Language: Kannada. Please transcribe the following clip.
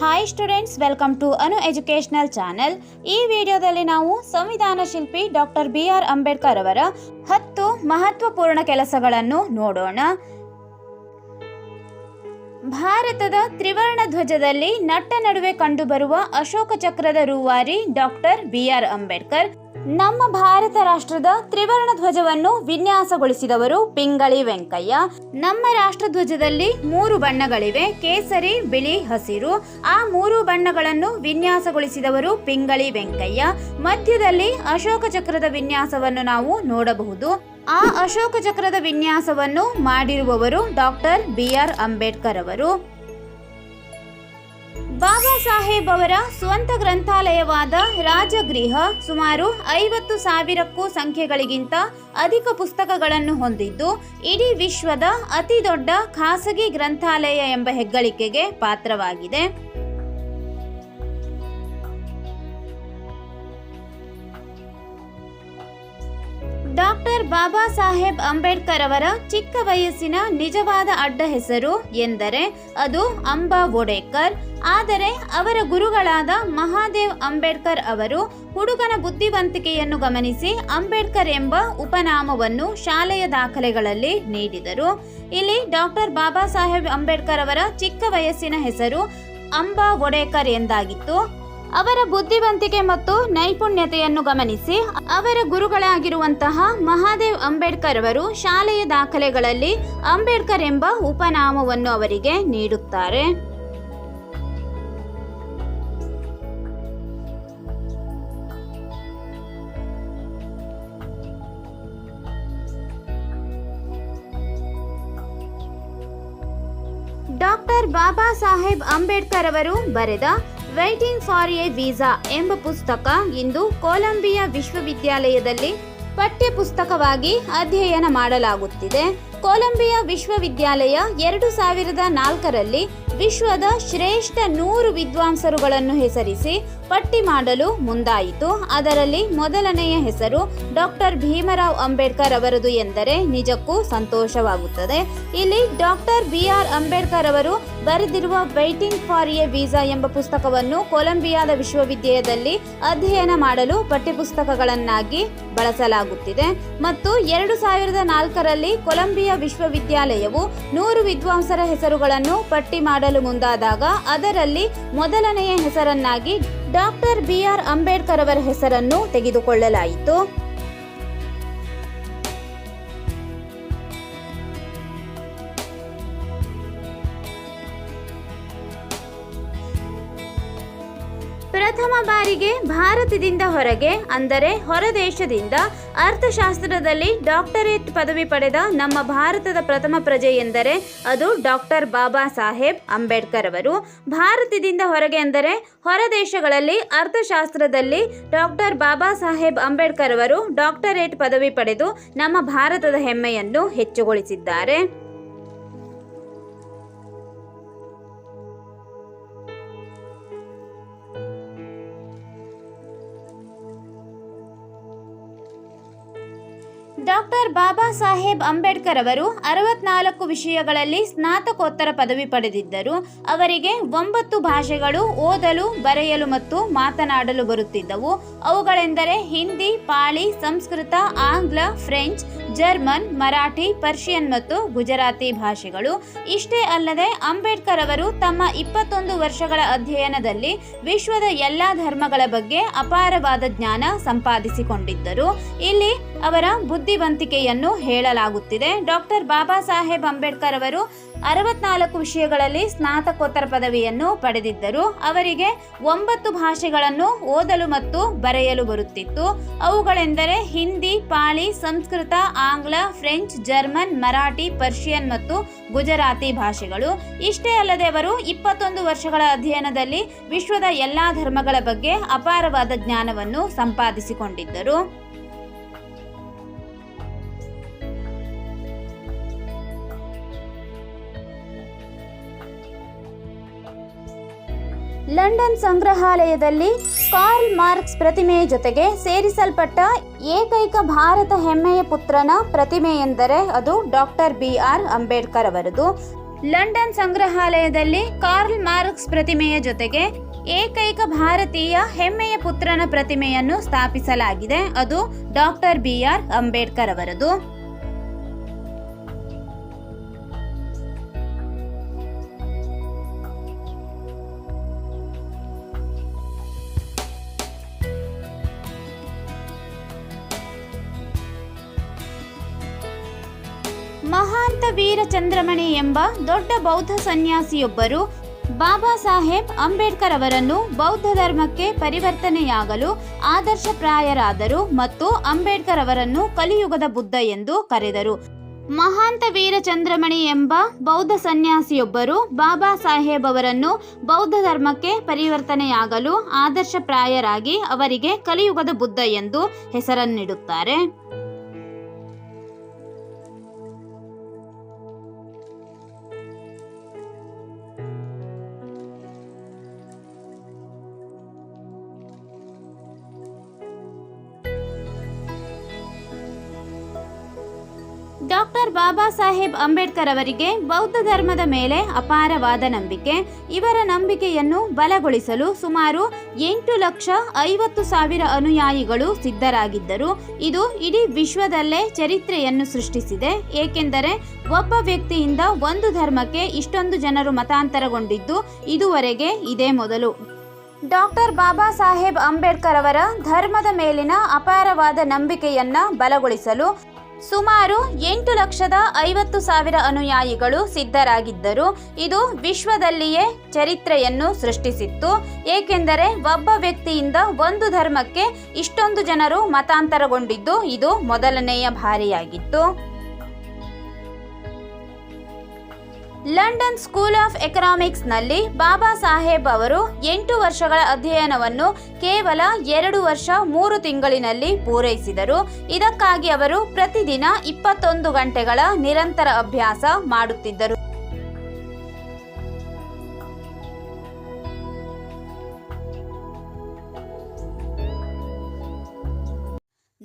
Hi students welcome to Anu educational channel ಈ ವಿಡಿಯೋದಲ್ಲಿ ನಾವು ಸಂವಿಧಾನ ಶಿಲ್ಪಿ ಡಾಕ್ಟರ್ ಬಿ ಆರ್ ಅಂಬೇಡ್ಕರ್ ಅವರ ಹತ್ತು ಮಹತ್ವಪೂರ್ಣ ಕೆಲಸಗಳನ್ನು ನೋಡೋಣ. ಭಾರತದ ತ್ರಿವರ್ಣ ಧ್ವಜದಲ್ಲಿ ನಟ್ಟ ನಡುವೆ ಕಂಡುಬರುವ ಅಶೋಕ ಚಕ್ರದ ರೂವಾರಿ ಡಾಕ್ಟರ್ ಬಿ ಆರ್ ಅಂಬೇಡ್ಕರ್ ನಮ್ಮ ಭಾರತ ರಾಷ್ಟ್ರದ ತ್ರಿವರ್ಣ ಧ್ವಜವನ್ನು ವಿನ್ಯಾಸಗೊಳಿಸಿದವರು ಪಿಂಗಳಿ ವೆಂಕಯ್ಯ. ನಮ್ಮ ರಾಷ್ಟ್ರ ಧ್ವಜದಲ್ಲಿ ಮೂರು ಬಣ್ಣಗಳಿವೆ. ಕೇಸರಿ, ಬಿಳಿ, ಹಸಿರು. ಆ ಮೂರು ಬಣ್ಣಗಳನ್ನು ವಿನ್ಯಾಸಗೊಳಿಸಿದವರು ಪಿಂಗಳಿ ವೆಂಕಯ್ಯ. ಮಧ್ಯದಲ್ಲಿ ಅಶೋಕ ಚಕ್ರದ ವಿನ್ಯಾಸವನ್ನು ನಾವು ನೋಡಬಹುದು. ಆ ಅಶೋಕ ಚಕ್ರದ ವಿನ್ಯಾಸವನ್ನು ಮಾಡಿರುವವರು ಡಾಕ್ಟರ್ ಬಿ ಆರ್ ಅಂಬೇಡ್ಕರ್ ಅವರು. ಬಾಬಾ ಸಾಹೇಬ್ ಅವರ ಸ್ವಂತ ಗ್ರಂಥಾಲಯವಾದ ರಾಜಗೃಹ ಸುಮಾರು ಐವತ್ತು ಸಾವಿರಕ್ಕೂ ಸಂಖ್ಯೆಗಳಿಗಿಂತ ಅಧಿಕ ಪುಸ್ತಕಗಳನ್ನು ಹೊಂದಿದ್ದು, ಇಡೀ ವಿಶ್ವದ ಅತಿ ದೊಡ್ಡ ಖಾಸಗಿ ಗ್ರಂಥಾಲಯ ಎಂಬ ಹೆಗ್ಗಳಿಕೆಗೆ ಪಾತ್ರವಾಗಿದೆ. ಡಾಕ್ಟರ್ ಬಾಬಾ ಸಾಹೇಬ್ ಅಂಬೇಡ್ಕರ್ ಅವರ ಚಿಕ್ಕ ವಯಸ್ಸಿನ ನಿಜವಾದ ಅಡ್ಡ ಹೆಸರು ಎಂದರೆ ಅದು ಅಂಬಾ ಒಡೇಕರ್ ಆದರೆ ಅವರ ಗುರುಗಳಾದ ಮಹಾದೇವ್ ಅಂಬೇಡ್ಕರ್ ಅವರು ಹುಡುಗನ ಬುದ್ಧಿವಂತಿಕೆಯನ್ನು ಗಮನಿಸಿ ಅಂಬೇಡ್ಕರ್ ಎಂಬ ಉಪನಾಮವನ್ನು ಶಾಲೆಯ ದಾಖಲೆಗಳಲ್ಲಿ ನೀಡಿದರು. ಇಲ್ಲಿ ಡಾಕ್ಟರ್ ಬಾಬಾ ಸಾಹೇಬ್ ಅಂಬೇಡ್ಕರ್ ಅವರ ಚಿಕ್ಕ ವಯಸ್ಸಿನ ಹೆಸರು ಅಂಬಾ ಒಡೇಕರ್ ಎಂದಾಗಿತ್ತು. ಅವರ ಬುದ್ಧಿವಂತಿಕೆ ಮತ್ತು ನೈಪುಣ್ಯತೆಯನ್ನು ಗಮನಿಸಿ, ಅವರ ಗುರುಗಳಾಗಿರುವಂತಹ ಮಹಾದೇವ್ ಅಂಬೇಡ್ಕರ್ ಅವರು ಶಾಲೆಯ ದಾಖಲೆಗಳಲ್ಲಿ ಅಂಬೇಡ್ಕರ್ ಎಂಬ ಉಪನಾಮವನ್ನು ಅವರಿಗೆ ನೀಡುತ್ತಾರೆ. ಡಾಕ್ಟರ್ ಬಾಬಾ ಸಾಹೇಬ್ ಅಂಬೇಡ್ಕರ್ ಅವರು ಬರೆದ ವೈಟಿಂಗ್ ಫಾರ್ ಎ ವೀಸಾ ಎಂಬ ಪುಸ್ತಕ ಇಂದು ಕೊಲಂಬಿಯಾ ವಿಶ್ವವಿದ್ಯಾಲಯದಲ್ಲಿ ಪಠ್ಯ ಪುಸ್ತಕವಾಗಿ ಅಧ್ಯಯನ ಮಾಡಲಾಗುತ್ತಿದೆ. ಕೊಲಂಬಿಯಾ ವಿಶ್ವವಿದ್ಯಾಲಯ ಎರಡು ಸಾವಿರದ ನಾಲ್ಕರಲ್ಲಿ ವಿಶ್ವದ ಶ್ರೇಷ್ಠ ನೂರು ವಿದ್ವಾಂಸರುಗಳನ್ನು ಹೆಸರಿಸಿ ಪಟ್ಟಿ ಮಾಡಲು ಮುಂದಾಯಿತು. ಅದರಲ್ಲಿ ಮೊದಲನೆಯ ಹೆಸರು ಡಾಕ್ಟರ್ ಭೀಮರಾವ್ ಅಂಬೇಡ್ಕರ್ ಅವರದು ಎಂದರೆ ನಿಜಕ್ಕೂ ಸಂತೋಷವಾಗುತ್ತದೆ. ಇಲ್ಲಿ ಡಾಕ್ಟರ್ ಬಿ ಆರ್ ಅಂಬೇಡ್ಕರ್ ಅವರು ಬರೆದಿರುವ ವೈಟಿಂಗ್ ಫಾರ್ ಎ ವೀಸಾ ಎಂಬ ಪುಸ್ತಕವನ್ನು ಕೊಲಂಬಿಯಾದ ವಿಶ್ವವಿದ್ಯಾಲಯದಲ್ಲಿ ಅಧ್ಯಯನ ಮಾಡಲು ಪಠ್ಯಪುಸ್ತಕಗಳನ್ನಾಗಿ ಬಳಸಲಾಗುತ್ತಿದೆ. ಮತ್ತು ಎರಡು ಸಾವಿರದ ನಾಲ್ಕರಲ್ಲಿ ಕೊಲಂಬಿಯಾ ವಿಶ್ವವಿದ್ಯಾಲಯವು ನೂರು ವಿದ್ವಾಂಸರ ಹೆಸರುಗಳನ್ನು ಪಟ್ಟಿ ಮಾಡಲು ಮುಂದಾದಾಗ ಅದರಲ್ಲಿ ಮೊದಲನೆಯ ಹೆಸರನ್ನಾಗಿ ಡಾಕ್ಟರ್ ಬಿ ಆರ್ ಅಂಬೇಡ್ಕರ್ ಅವರ ಹೆಸರನ್ನು ತೆಗೆದುಕೊಳ್ಳಲಾಯಿತು. ಪ್ರಥಮ ಬಾರಿಗೆ ಭಾರತದಿಂದ ಹೊರಗೆ, ಅಂದರೆ ಹೊರದೇಶದಿಂದ, ಅರ್ಥಶಾಸ್ತ್ರದಲ್ಲಿ ಡಾಕ್ಟರೇಟ್ ಪದವಿ ಪಡೆದ ನಮ್ಮ ಭಾರತದ ಪ್ರಥಮ ಪ್ರಜೆ ಎಂದರೆ ಅದು ಡಾಕ್ಟರ್ ಬಾಬಾ ಸಾಹೇಬ್ ಅಂಬೇಡ್ಕರ್ ಅವರು. ಭಾರತದಿಂದ ಹೊರಗೆ ಅಂದರೆ ಹೊರದೇಶಗಳಲ್ಲಿ, ಅರ್ಥಶಾಸ್ತ್ರದಲ್ಲಿ ಡಾಕ್ಟರ್ ಬಾಬಾ ಸಾಹೇಬ್ ಅಂಬೇಡ್ಕರ್ ಅವರು ಡಾಕ್ಟರೇಟ್ ಪದವಿ ಪಡೆದು ನಮ್ಮ ಭಾರತದ ಹೆಮ್ಮೆಯನ್ನು ಹೆಚ್ಚುಗೊಳಿಸಿದ್ದಾರೆ. ಡಾಕ್ಟರ್ ಬಾಬಾ ಸಾಹೇಬ್ ಅಂಬೇಡ್ಕರ್ ಅವರು ಅರವತ್ನಾಲ್ಕು ವಿಷಯಗಳಲ್ಲಿ ಸ್ನಾತಕೋತ್ತರ ಪದವಿ ಪಡೆದಿದ್ದರು. ಅವರಿಗೆ ಒಂಬತ್ತು ಭಾಷೆಗಳು ಓದಲು, ಬರೆಯಲು ಮತ್ತು ಮಾತನಾಡಲು ಬರುತ್ತಿದ್ದವು. ಅವುಗಳೆಂದರೆ ಹಿಂದಿ, ಪಾಳಿ, ಸಂಸ್ಕೃತ, ಆಂಗ್ಲ, ಫ್ರೆಂಚ್, ಜರ್ಮನ್, ಮರಾಠಿ, ಪರ್ಷಿಯನ್ ಮತ್ತು ಗುಜರಾತಿ ಭಾಷೆಗಳು. ಇಷ್ಟೇ ಅಲ್ಲದೆ ಅಂಬೇಡ್ಕರ್ ಅವರು ತಮ್ಮ ಇಪ್ಪತ್ತೊಂದು ವರ್ಷಗಳ ಅಧ್ಯಯನದಲ್ಲಿ ವಿಶ್ವದ ಎಲ್ಲ ಧರ್ಮಗಳ ಬಗ್ಗೆ ಅಪಾರವಾದ ಜ್ಞಾನ ಸಂಪಾದಿಸಿಕೊಂಡಿದ್ದರು. ಇಲ್ಲಿ ಅವರ ಬುದ್ಧಿವಂತಿಕೆಯನ್ನು ಹೇಳಲಾಗುತ್ತಿದೆ. ಡಾಕ್ಟರ್ ಬಾಬಾ ಸಾಹೇಬ್ ಅಂಬೇಡ್ಕರ್ ಅವರು ಅರವತ್ನಾಲ್ಕು ವಿಷಯಗಳಲ್ಲಿ ಸ್ನಾತಕೋತ್ತರ ಪದವಿಯನ್ನು ಪಡೆದಿದ್ದರು. ಅವರಿಗೆ ಒಂಬತ್ತು ಭಾಷೆಗಳನ್ನು ಓದಲು ಮತ್ತು ಬರೆಯಲು ಬರುತ್ತಿತ್ತು. ಅವುಗಳೆಂದರೆ ಹಿಂದಿ ಪಾಳಿ ಸಂಸ್ಕೃತ, ಆಂಗ್ಲ, ಫ್ರೆಂಚ್, ಜರ್ಮನ್, ಮರಾಠಿ, ಪರ್ಷಿಯನ್ ಮತ್ತು ಗುಜರಾತಿ ಭಾಷೆಗಳು. ಇಷ್ಟೇ ಅಲ್ಲದೆ ಅವರು ಇಪ್ಪತ್ತೊಂದು ವರ್ಷಗಳ ಅಧ್ಯಯನದಲ್ಲಿ ವಿಶ್ವದ ಎಲ್ಲಾ ಧರ್ಮಗಳ ಬಗ್ಗೆ ಅಪಾರವಾದ ಜ್ಞಾನವನ್ನು ಸಂಪಾದಿಸಿಕೊಂಡಿದ್ದರು. ಲಂಡನ್ ಸಂಗ್ರಹಾಲಯದಲ್ಲಿ ಕಾರ್ಲ್ ಮಾರ್ಕ್ಸ್ ಪ್ರತಿಮೆಯ ಜೊತೆಗೆ ಸೇರಿಸಲ್ಪಟ್ಟ ಏಕೈಕ ಭಾರತ ಹೆಮ್ಮೆಯ ಪುತ್ರನ ಪ್ರತಿಮೆ ಎಂದರೆ ಅದು ಡಾಕ್ಟರ್ ಬಿ ಆರ್ ಅಂಬೇಡ್ಕರ್ ಅವರದು. ಲಂಡನ್ ಸಂಗ್ರಹಾಲಯದಲ್ಲಿ ಕಾರ್ಲ್ ಮಾರ್ಕ್ಸ್ ಪ್ರತಿಮೆಯ ಜೊತೆಗೆ ಏಕೈಕ ಭಾರತೀಯ ಹೆಮ್ಮೆಯ ಪುತ್ರನ ಪ್ರತಿಮೆಯನ್ನು ಸ್ಥಾಪಿಸಲಾಗಿದೆ. ಅದು ಡಾಕ್ಟರ್ ಬಿ ಆರ್ ಅಂಬೇಡ್ಕರ್ ಅವರದು. ಮಹಾಂತ ವೀರ ಚಂದ್ರಮಣಿ ಎಂಬ ದೊಡ್ಡ ಬೌದ್ಧ ಸನ್ಯಾಸಿಯೊಬ್ಬರು ಬಾಬಾ ಸಾಹೇಬ್ ಅಂಬೇಡ್ಕರ್ ಅವರನ್ನು ಬೌದ್ಧ ಧರ್ಮಕ್ಕೆ ಪರಿವರ್ತನೆಯಾಗಲು ಆದರ್ಶಪ್ರಾಯರಾದರು ಮತ್ತು ಅಂಬೇಡ್ಕರ್ ಅವರನ್ನು ಕಲಿಯುಗದ ಬುದ್ಧ ಎಂದು ಕರೆದರು. ಮಹಾಂತ ವೀರ ಚಂದ್ರಮಣಿ ಎಂಬ ಬೌದ್ಧ ಸನ್ಯಾಸಿಯೊಬ್ಬರು ಬಾಬಾ ಸಾಹೇಬ್ ಅವರನ್ನು ಬೌದ್ಧ ಧರ್ಮಕ್ಕೆ ಪರಿವರ್ತನೆಯಾಗಲು ಆದರ್ಶಪ್ರಾಯರಾಗಿ ಅವರಿಗೆ ಕಲಿಯುಗದ ಬುದ್ಧ ಎಂದು ಹೆಸರನ್ನಿಡುತ್ತಾರೆ. ಡಾಕ್ಟರ್ ಬಾಬಾ ಸಾಹೇಬ್ ಅಂಬೇಡ್ಕರ್ ಅವರಿಗೆ ಬೌದ್ಧ ಧರ್ಮದ ಮೇಲೆ ಅಪಾರವಾದ ನಂಬಿಕೆ, ಇವರ ನಂಬಿಕೆಯನ್ನು ಬಲಗೊಳಿಸಲು ಸುಮಾರು ಎಂಟು ಲಕ್ಷ ಐವತ್ತು ಸಾವಿರ ಅನುಯಾಯಿಗಳು ಸಿದ್ಧರಾಗಿದ್ದರು. ಇದು ಇಡೀ ವಿಶ್ವದಲ್ಲೇ ಚರಿತ್ರೆಯನ್ನು ಸೃಷ್ಟಿಸಿದೆ. ಏಕೆಂದರೆ ಒಬ್ಬ ವ್ಯಕ್ತಿಯಿಂದ ಒಂದು ಧರ್ಮಕ್ಕೆ ಇಷ್ಟೊಂದು ಜನರು ಮತಾಂತರಗೊಂಡಿದ್ದು ಇದುವರೆಗೆ ಇದೇ ಮೊದಲು. ಡಾಕ್ಟರ್ ಬಾಬಾ ಸಾಹೇಬ್ ಅಂಬೇಡ್ಕರ್ ಅವರ ಧರ್ಮದ ಮೇಲಿನ ಅಪಾರವಾದ ನಂಬಿಕೆಯನ್ನ ಬಲಗೊಳಿಸಲು ಸುಮಾರು ಎಂಟು ಲಕ್ಷದ ಐವತ್ತು ಸಾವಿರ ಅನುಯಾಯಿಗಳು ಸಿದ್ಧರಾಗಿದ್ದರು. ಇದು ವಿಶ್ವದಲ್ಲಿಯೇ ಚರಿತ್ರೆಯನ್ನು ಸೃಷ್ಟಿಸಿತ್ತು. ಏಕೆಂದರೆ ಒಬ್ಬ ವ್ಯಕ್ತಿಯಿಂದ ಒಂದು ಧರ್ಮಕ್ಕೆ ಇಷ್ಟೊಂದು ಜನರು ಮತಾಂತರಗೊಂಡಿದ್ದು ಇದು ಮೊದಲನೆಯ ಬಾರಿಯಾಗಿತ್ತು. ಲಂಡನ್ ಸ್ಕೂಲ್ ಆಫ್ ಎಕನಾಮಿಕ್ಸ್ನಲ್ಲಿ ಬಾಬಾ ಸಾಹೇಬ್ ಅವರು ಎಂಟು ವರ್ಷಗಳ ಅಧ್ಯಯನವನ್ನು ಕೇವಲ ಎರಡು ವರ್ಷ ಮೂರು ತಿಂಗಳಿನಲ್ಲಿ ಪೂರೈಸಿದರು. ಇದಕ್ಕಾಗಿ ಅವರು ಪ್ರತಿದಿನ ಇಪ್ಪತ್ತೊಂದು ಗಂಟೆಗಳ ನಿರಂತರ ಅಭ್ಯಾಸ ಮಾಡುತ್ತಿದ್ದರು.